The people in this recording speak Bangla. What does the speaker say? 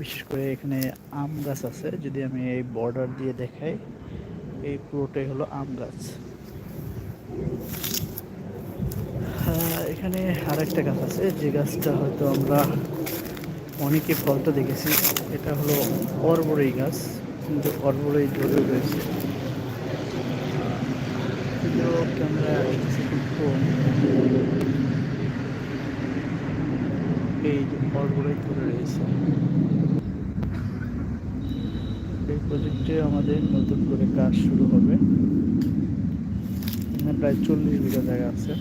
বিশেষ করে এখানে আম গাছ আছে, যদি আমি এই বর্ডার দিয়ে দেখাই, এই পুরোটাই হলো আম গাছ। এখানে আরেকটা গাছ আছে, যে গাছটা হয়তো আমরা অনেকে ফলটা দেখেছি, এটা হলো অরবরই গাছ, কিন্তু অরবরই ধরে রয়েছে। ক্যামেরা খুব এই যে ঘরগুলোই ধরে রয়েছে। এই প্রজেক্টে আমাদের নতুন করে কাজ শুরু হবে। প্রায় চল্লিশ বিঘা জায়গা আছে।